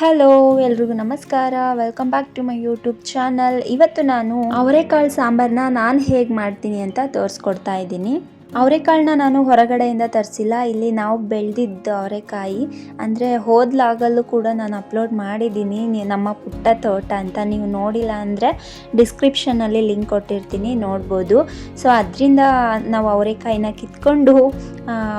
Hello ಎಲ್ರಿಗೂ ನಮಸ್ಕಾರ. Welcome back to my YouTube channel ಇವತ್ತು ನಾನು ಅವರೆಕಾಳು ಸಾಂಬಾರನ್ನ ನಾನು ಹೇಗೆ ಮಾಡ್ತೀನಿ ಅಂತ ತೋರಿಸ್ಕೊಡ್ತಾ ಇದ್ದೀನಿ. ಅವರೆಕಾಳನ್ನ ನಾನು ಹೊರಗಡೆಯಿಂದ ತರಿಸಿಲ್ಲ. ಇಲ್ಲಿ ನಾವು ಬೆಳೆದಿದ್ದು ಅವರೆಕಾಯಿ. ಅಂದರೆ ಹೋದ್ಲಾಗಲ್ಲೂ ಕೂಡ ನಾನು ಅಪ್ಲೋಡ್ ಮಾಡಿದ್ದೀನಿ. ನಮ್ಮ ಪುಟ್ಟ ತೋಟ ಅಂತ ನೀವು ನೋಡಿಲ್ಲ ಅಂದರೆ ಡಿಸ್ಕ್ರಿಪ್ಷನಲ್ಲಿ ಲಿಂಕ್ ಕೊಟ್ಟಿರ್ತೀನಿ, ನೋಡ್ಬೋದು. ಸೊ ಅದರಿಂದ ನಾವು ಅವರೆಕಾಯಿನ ಕಿತ್ಕೊಂಡು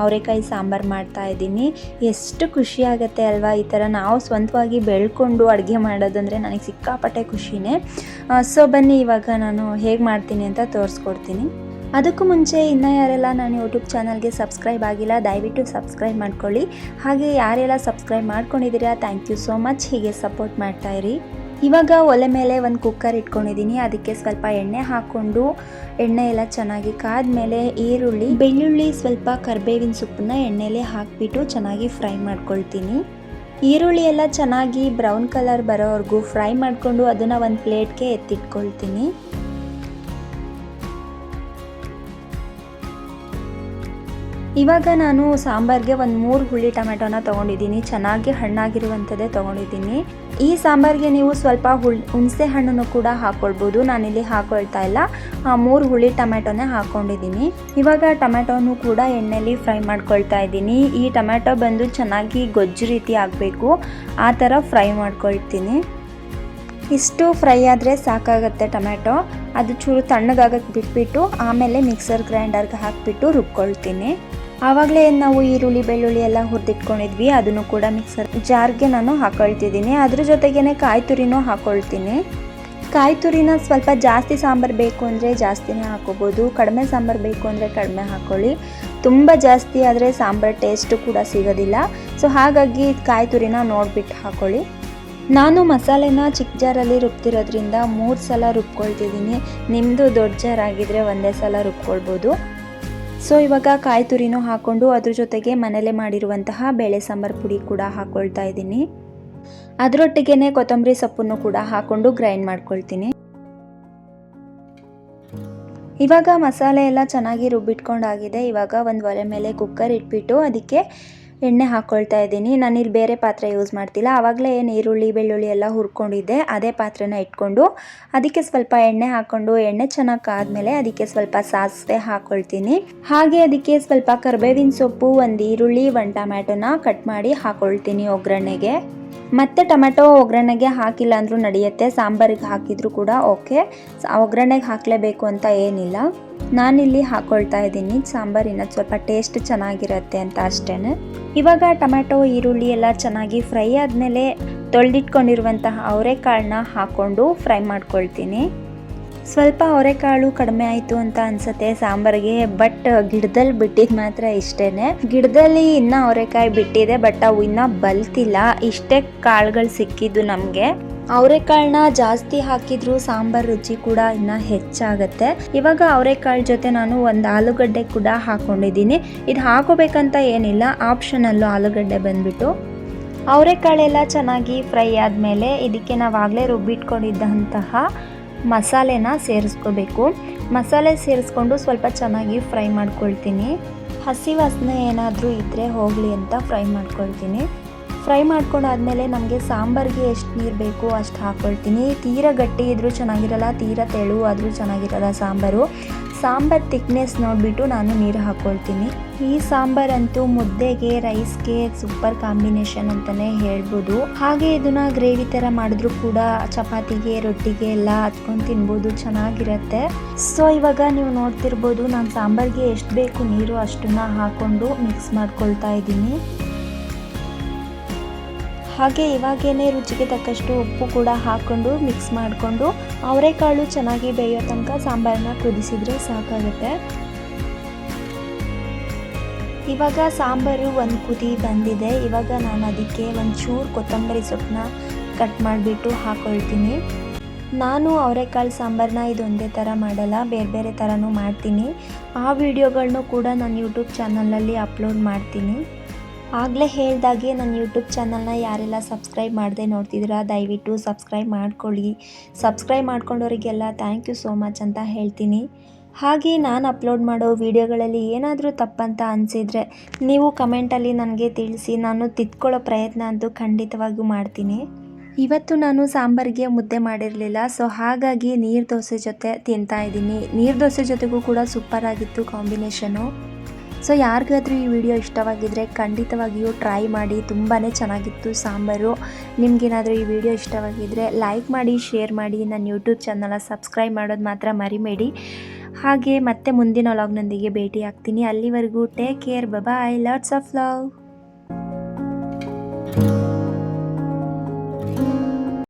ಅವರೆಕಾಯಿ ಸಾಂಬಾರು ಮಾಡ್ತಾ ಇದ್ದೀನಿ. ಎಷ್ಟು ಖುಷಿ ಆಗುತ್ತೆ ಅಲ್ವಾ ಈ ಥರ ನಾವು ಸ್ವಂತವಾಗಿ ಬೆಳ್ಕೊಂಡು ಅಡುಗೆ ಮಾಡೋದಂದರೆ ನನಗೆ ಸಿಕ್ಕಾಪಟ್ಟೆ ಖುಷಿನೇ. ಸೊ ಬನ್ನಿ ಇವಾಗ ನಾನು ಹೇಗೆ ಮಾಡ್ತೀನಿ ಅಂತ ತೋರಿಸ್ಕೊಡ್ತೀನಿ. ಅದಕ್ಕೂ ಮುಂಚೆ ಇನ್ನೂ ಯಾರೆಲ್ಲ ನಾನು ಯೂಟ್ಯೂಬ್ ಚಾನಲ್ಗೆ ಸಬ್ಸ್ಕ್ರೈಬ್ ಆಗಿಲ್ಲ, ದಯವಿಟ್ಟು ಸಬ್ಸ್ಕ್ರೈಬ್ ಮಾಡ್ಕೊಳ್ಳಿ. ಹಾಗೆ ಯಾರೆಲ್ಲ ಸಬ್ಸ್ಕ್ರೈಬ್ ಮಾಡ್ಕೊಂಡಿದ್ದೀರಾ ಥ್ಯಾಂಕ್ ಯು ಸೋ ಮಚ್ ಹೀಗೆ ಸಪೋರ್ಟ್ ಮಾಡ್ತಾ ಇರಿ. ಇವಾಗ ಒಲೆ ಮೇಲೆ ಒಂದು ಕುಕ್ಕರ್ ಇಟ್ಕೊಂಡಿದ್ದೀನಿ. ಅದಕ್ಕೆ ಸ್ವಲ್ಪ ಎಣ್ಣೆ ಹಾಕ್ಕೊಂಡು ಎಣ್ಣೆ ಎಲ್ಲ ಚೆನ್ನಾಗಿ ಕಾದ್ಮೇಲೆ ಈರುಳ್ಳಿ, ಬೆಳ್ಳುಳ್ಳಿ, ಸ್ವಲ್ಪ ಕರ್ಬೇವಿನ ಸೊಪ್ಪನ್ನ ಎಣ್ಣೆಲೆ ಹಾಕಿಬಿಟ್ಟು ಚೆನ್ನಾಗಿ ಫ್ರೈ ಮಾಡ್ಕೊಳ್ತೀನಿ. ಈರುಳ್ಳಿ ಎಲ್ಲ ಚೆನ್ನಾಗಿ ಬ್ರೌನ್ ಕಲರ್ ಬರೋವರೆಗೂ ಫ್ರೈ ಮಾಡಿಕೊಂಡು ಅದನ್ನು ಒಂದು ಪ್ಲೇಟ್ಗೆ ಎತ್ತಿಟ್ಕೊಳ್ತೀನಿ. ಇವಾಗ ನಾನು ಸಾಂಬಾರಿಗೆ ಒಂದು ಮೂರು ಹುಳಿ ಟೊಮೆಟೊನ ತೊಗೊಂಡಿದ್ದೀನಿ. ಚೆನ್ನಾಗಿ ಹಣ್ಣಾಗಿರುವಂಥದ್ದೇ ತೊಗೊಂಡಿದ್ದೀನಿ. ಈ ಸಾಂಬಾರಿಗೆ ನೀವು ಸ್ವಲ್ಪ ಹುಳ್ ಹುಣಸೆ ಹಣ್ಣನ್ನು ಕೂಡ ಹಾಕ್ಕೊಳ್ಬೋದು ನಾನಿಲ್ಲಿ ಹಾಕೊಳ್ತಾ ಇಲ್ಲ. ಆ, ಮೂರು ಹುಳಿ ಟೊಮೆಟೊನೇ ಹಾಕ್ಕೊಂಡಿದ್ದೀನಿ ಇವಾಗ ಟೊಮೆಟೊನು ಕೂಡ ಎಣ್ಣೆಲಿ ಫ್ರೈ ಮಾಡ್ಕೊಳ್ತಾ ಇದ್ದೀನಿ. ಈ ಟೊಮೆಟೊ ಬಂದು ಚೆನ್ನಾಗಿ ಗೊಜ್ಜು ರೀತಿ ಆಗಬೇಕು. ಆ ಥರ ಫ್ರೈ ಮಾಡ್ಕೊಳ್ತೀನಿ. ಇಷ್ಟು ಫ್ರೈ ಆದರೆ ಸಾಕಾಗುತ್ತೆ ಟೊಮೆಟೊ. ಅದು ಚೂರು ತಣ್ಣಗಾಗಕ್ಕೆ ಬಿಟ್ಬಿಟ್ಟು ಆಮೇಲೆ ಮಿಕ್ಸರ್ ಗ್ರೈಂಡರ್ಗೆ ಹಾಕಿಬಿಟ್ಟು ರುಬ್ಕೊಳ್ತೀನಿ. ಆವಾಗಲೇ ನಾವು ಈರುಳ್ಳಿ, ಬೆಳ್ಳುಳ್ಳಿ ಎಲ್ಲ ಹುರಿದಿಟ್ಕೊಂಡಿದ್ವಿ. ಅದನ್ನು ಕೂಡ ಮಿಕ್ಸರ್ ಜಾರ್ಗೆ ನಾನು ಹಾಕೊಳ್ತಿದ್ದೀನಿ. ಅದ್ರ ಜೊತೆಗೇ ಕಾಯಿ ತುರಿನೂ ಹಾಕೊಳ್ತೀನಿ. ಕಾಯಿ ತುರಿನ ಸ್ವಲ್ಪ ಜಾಸ್ತಿ ಸಾಂಬಾರು ಬೇಕು ಅಂದರೆ ಜಾಸ್ತಿನೇ ಹಾಕೋಬೋದು. ಕಡಿಮೆ ಸಾಂಬಾರು ಬೇಕು ಅಂದರೆ ಕಡಿಮೆ ಹಾಕ್ಕೊಳ್ಳಿ ತುಂಬ ಜಾಸ್ತಿ ಆದರೆ ಸಾಂಬಾರು ಟೇಸ್ಟು ಕೂಡ ಸಿಗೋದಿಲ್ಲ. ಸೊ ಹಾಗಾಗಿ ಕಾಯಿ ತುರಿನ ನೋಡಿಬಿಟ್ಟು ಹಾಕ್ಕೊಳ್ಳಿ ನಾನು ಮಸಾಲೆನ ಚಿಕ್ಕ ಜಾರಲ್ಲಿ ರುಬ್ತಿರೋದ್ರಿಂದ ಮೂರು ಸಲ ರುಬ್ಕೊಳ್ತಿದ್ದೀನಿ. ನಿಮ್ಮದು ದೊಡ್ಡ ಜಾರ್ ಆಗಿದ್ರೆ ಒಂದೇ ಸಲ ರುಬ್ಕೊಳ್ಬೋದು. ಸೊ, ಇವಾಗ ಕಾಯಿ ತುರಿನೂ ಹಾಕ್ಕೊಂಡು ಅದ್ರ ಜೊತೆಗೆ ಮನೇಲೆ ಮಾಡಿರುವಂತಹ ಬೇಳೆ ಸಾಂಬಾರು ಪುಡಿ ಕೂಡ ಹಾಕ್ಕೊಳ್ತಾ ಇದ್ದೀನಿ. ಅದರೊಟ್ಟಿಗೆ ಕೊತ್ತಂಬರಿ ಸೊಪ್ಪನ್ನು ಕೂಡ ಹಾಕ್ಕೊಂಡು ಗ್ರೈಂಡ್ ಮಾಡ್ಕೊಳ್ತೀನಿ. ಇವಾಗ ಮಸಾಲೆ ಎಲ್ಲ ಚೆನ್ನಾಗಿ ರುಬ್ಬಿಟ್ಕೊಂಡಾಗಿದೆ. ಇವಾಗ ಒಂದು ಒಲೆ ಮೇಲೆ ಕುಕ್ಕರ್ ಇಟ್ಬಿಟ್ಟು ಅದಕ್ಕೆ ಎಣ್ಣೆ ಹಾಕ್ಕೊಳ್ತಾ ಇದ್ದೀನಿ. ನಾನಿಲ್ಲಿ ಬೇರೆ ಪಾತ್ರೆ ಯೂಸ್ ಮಾಡ್ತಿಲ್ಲ. ಆವಾಗಲೇ ಏನು ಈರುಳ್ಳಿ, ಬೆಳ್ಳುಳ್ಳಿ ಎಲ್ಲ ಹುರ್ಕೊಂಡಿದ್ದೆ. ಅದೇ ಪಾತ್ರೆನ ಇಟ್ಕೊಂಡು ಅದಕ್ಕೆ ಸ್ವಲ್ಪ ಎಣ್ಣೆ ಹಾಕ್ಕೊಂಡು ಎಣ್ಣೆ ಚೆನ್ನಾಗಿ ಕಾದ್ಮೇಲೆ ಅದಕ್ಕೆ ಸ್ವಲ್ಪ ಸಾಸಿವೆ ಹಾಕ್ಕೊಳ್ತೀನಿ ಹಾಗೆ ಅದಕ್ಕೆ ಸ್ವಲ್ಪ ಕರ್ಬೇವಿನ ಸೊಪ್ಪು, ಒಂದು ಈರುಳ್ಳಿ, ಒಂದು ಟೊಮ್ಯಾಟೊನ ಕಟ್ ಮಾಡಿ ಹಾಕ್ಕೊಳ್ತೀನಿ ಒಗ್ಗರಣೆಗೆ. ಮತ್ತೆ ಟೊಮೆಟೊ ಒಗ್ಗರಣೆಗೆ ಹಾಕಿಲ್ಲ ಅಂದರೂ ನಡೆಯುತ್ತೆ. ಸಾಂಬಾರಿಗೆ ಹಾಕಿದ್ರು ಕೂಡ ಓಕೆ. ಒಗ್ಗರಣೆಗೆ ಹಾಕಲೇಬೇಕು ಅಂತ ಏನಿಲ್ಲ. ನಾನಿಲ್ಲಿ ಹಾಕ್ಕೊಳ್ತಾ ಇದ್ದೀನಿ. ಸಾಂಬಾರಿನ ಸ್ವಲ್ಪ ಟೇಸ್ಟ್ ಚೆನ್ನಾಗಿರುತ್ತೆ ಅಂತ ಅಷ್ಟೇ ಇವಾಗ ಟೊಮೆಟೊ, ಈರುಳ್ಳಿ ಎಲ್ಲ ಚೆನ್ನಾಗಿ ಫ್ರೈ ಆದಮೇಲೆ ತೊಳೆದಿಟ್ಕೊಂಡಿರುವಂತಹ ಅವರೆಕಾಳನ್ನ ಹಾಕ್ಕೊಂಡು ಫ್ರೈ ಮಾಡ್ಕೊಳ್ತೀನಿ. ಸ್ವಲ್ಪ ಅವರೆಕಾಳು ಕಡಿಮೆ ಆಯಿತು ಅಂತ ಅನ್ಸುತ್ತೆ ಸಾಂಬಾರಿಗೆ ಬಟ್ ಗಿಡದಲ್ಲಿ ಬಿಟ್ಟಿದ್ದು ಮಾತ್ರ ಇಷ್ಟೇನೆ. ಗಿಡದಲ್ಲಿ ಇನ್ನ ಅವರೆಕಾಯಿ ಬಿಟ್ಟಿದೆ ಬಟ್ ಅವು ಇನ್ನ ಬಲ್ತಿಲ್ಲ. ಇಷ್ಟೇ ಕಾಳುಗಳು ಸಿಕ್ಕಿದ್ದು ನಮಗೆ. ಅವರೆಕಾಳನ್ನ ಜಾಸ್ತಿ ಹಾಕಿದ್ರು ಸಾಂಬಾರ್ ರುಚಿ ಕೂಡ ಇನ್ನ ಹೆಚ್ಚಾಗತ್ತೆ. ಇವಾಗ ಅವರೆಕಾಳು ಜೊತೆ ನಾನು ಒಂದು ಆಲೂಗಡ್ಡೆ ಕೂಡ ಹಾಕೊಂಡಿದ್ದೀನಿ. ಇದು ಹಾಕೋಬೇಕಂತ ಏನಿಲ್ಲ, ಆಪ್ಷನಲ್ಲು ಆಲೂಗಡ್ಡೆ ಬಂದ್ಬಿಟ್ಟು. ಅವರೆಕಾಳೆಲ್ಲ ಚೆನ್ನಾಗಿ ಫ್ರೈ ಆದಮೇಲೆ ಇದಕ್ಕೆ ನಾವು ಆಗಲೇ ರುಬ್ಬಿಟ್ಕೊಂಡಿದ್ದಂತಹ ಮಸಾಲೆನ ಸೇರಿಸ್ಕೋಬೇಕು. ಮಸಾಲೆ ಸೇರಿಸ್ಕೊಂಡು ಸ್ವಲ್ಪ ಚೆನ್ನಾಗಿ ಫ್ರೈ ಮಾಡ್ಕೊಳ್ತೀನಿ. ಹಸಿ ವಾಸನೆ ಏನಾದರೂ ಇದ್ದರೆ ಹೋಗಲಿ ಅಂತ ಫ್ರೈ ಮಾಡ್ಕೊಳ್ತೀನಿ. ಫ್ರೈ ಮಾಡ್ಕೊಂಡಾದ್ಮೇಲೆ ನಮಗೆ ಸಾಂಬಾರಿಗೆ ಎಷ್ಟು ನೀರು ಬೇಕು ಅಷ್ಟು ಹಾಕ್ಕೊಳ್ತೀನಿ ತೀರ ಗಟ್ಟಿ ಇದ್ದರೂ ಚೆನ್ನಾಗಿರಲ್ಲ, ತೀರ ತೆಳು ಆದರೂ ಚೆನ್ನಾಗಿರಲ್ಲ ಸಾಂಬಾರು. ಸಾಂಬಾರ್ ತಿಕ್ನೆಸ್ ನೋಡಿಬಿಟ್ಟು ನಾನು ನೀರು ಹಾಕ್ಕೊಳ್ತೀನಿ ಈ ಸಾಂಬಾರಂತೂ ಮುದ್ದೆಗೆ ರೈಸ್ಗೆ ಸೂಪರ್ ಕಾಂಬಿನೇಷನ್ ಅಂತಲೇ ಹೇಳ್ಬೋದು. ಹಾಗೆ ಇದನ್ನು ಗ್ರೇವಿ ಥರ ಮಾಡಿದ್ರು ಕೂಡ ಚಪಾತಿಗೆ, ರೊಟ್ಟಿಗೆ ಎಲ್ಲ ಹಚ್ಕೊಂಡು ತಿನ್ಬೋದು, ಚೆನ್ನಾಗಿರತ್ತೆ. ಸೊ ಇವಾಗ ನೀವು ನೋಡ್ತಿರ್ಬೋದು ನಾನು ಸಾಂಬಾರಿಗೆ ಎಷ್ಟು ಬೇಕು ನೀರು ಅಷ್ಟನ್ನು ಹಾಕ್ಕೊಂಡು ಮಿಕ್ಸ್ ಮಾಡ್ಕೊಳ್ತಾ ಇದ್ದೀನಿ. ಹಾಗೆ ಇವಾಗೇನೆ ರುಚಿಗೆ ತಕ್ಕಷ್ಟು ಉಪ್ಪು ಕೂಡ ಹಾಕ್ಕೊಂಡು ಮಿಕ್ಸ್ ಮಾಡಿಕೊಂಡು ಅವರೆಕಾಳು ಚೆನ್ನಾಗಿ ಬೇಯೋ ತನಕ ಸಾಂಬಾರನ್ನ ಕುದಿಸಿದರೆ ಸಾಕಾಗುತ್ತೆ. ಇವಾಗ ಸಾಂಬಾರು ಒಂದು ಕುದಿ ಬಂದಿದೆ. ಇವಾಗ ನಾನು ಅದಕ್ಕೆ ಒಂದು ಚೂರು ಕೊತ್ತಂಬರಿ ಸೊಪ್ಪನ್ನ ಕಟ್ ಮಾಡಿಬಿಟ್ಟು ಹಾಕೊಳ್ತೀನಿ. ನಾನು ಅವರೆಕಾಳು ಸಾಂಬಾರನ್ನ ಇದೊಂದೇ ಥರ ಮಾಡಲ್ಲ, ಬೇರೆ ಬೇರೆ ಥರನೂ ಮಾಡ್ತೀನಿ. ಆ ವಿಡಿಯೋಗಳನ್ನೂ ಕೂಡ ನಾನು ಯೂಟ್ಯೂಬ್ ಚಾನಲಲ್ಲಿ ಅಪ್ಲೋಡ್ ಮಾಡ್ತೀನಿ. ಆಗಲೇ ಹೇಳ್ದಾಗೆ ನನ್ನ ಯೂಟ್ಯೂಬ್ ಚಾನಲ್ನ ಯಾರೆಲ್ಲ ಸಬ್ಸ್ಕ್ರೈಬ್ ಮಾಡದೆ ನೋಡ್ತಿದ್ದೀರಾ, ದಯವಿಟ್ಟು ಸಬ್ಸ್ಕ್ರೈಬ್ ಮಾಡ್ಕೊಳ್ಳಿ. ಸಬ್ಸ್ಕ್ರೈಬ್ ಮಾಡ್ಕೊಂಡವರಿಗೆಲ್ಲ ಥ್ಯಾಂಕ್ ಯು ಸೋ ಮಚ್ ಅಂತ ಹೇಳ್ತೀನಿ. ಹಾಗೆ ನಾನು ಅಪ್ಲೋಡ್ ಮಾಡೋ ವಿಡಿಯೋಗಳಲ್ಲಿ ಏನಾದರೂ ತಪ್ಪಂತ ಅನಿಸಿದರೆ ನೀವು ಕಮೆಂಟಲ್ಲಿ ನನಗೆ ತಿಳಿಸಿ, ನಾನು ತಿದ್ಕೊಳ್ಳೋ ಪ್ರಯತ್ನ ಅಂತೂ ಖಂಡಿತವಾಗಿಯೂ ಮಾಡ್ತೀನಿ. ಇವತ್ತು ನಾನು ಸಾಂಬಾರಿಗೆ ಮುದ್ದೆ ಮಾಡಿರಲಿಲ್ಲ, ಸೊ ಹಾಗಾಗಿ ನೀರು ದೋಸೆ ಜೊತೆ ತಿಂತಾ ಇದ್ದೀನಿ. ನೀರು ದೋಸೆ ಜೊತೆಗೂ ಕೂಡ ಸೂಪರ್ ಆಗಿತ್ತು ಕಾಂಬಿನೇಷನು. ಸೊ ಯಾರಿಗಾದರೂ ಈ ವಿಡಿಯೋ ಇಷ್ಟವಾಗಿದ್ದರೆ ಖಂಡಿತವಾಗಿಯೂ ಟ್ರೈ ಮಾಡಿ. ತುಂಬಾ ಚೆನ್ನಾಗಿತ್ತು ಸಾಂಬಾರು. ನಿಮಗೇನಾದರೂ ಈ ವಿಡಿಯೋ ಇಷ್ಟವಾಗಿದ್ದರೆ ಲೈಕ್ ಮಾಡಿ, ಶೇರ್ ಮಾಡಿ. ನನ್ನ ಯೂಟ್ಯೂಬ್ ಚಾನಲ ಸಬ್ಸ್ಕ್ರೈಬ್ ಮಾಡೋದು ಮಾತ್ರ ಮರಿಬೇಡಿ. ಹಾಗೆ ಮತ್ತೆ ಮುಂದಿನ ವ್ಲಾಗ್ನೊಂದಿಗೆ ಭೇಟಿ ಆಗ್ತೀನಿ ಅಲ್ಲಿವರೆಗೂ take care bye lots of love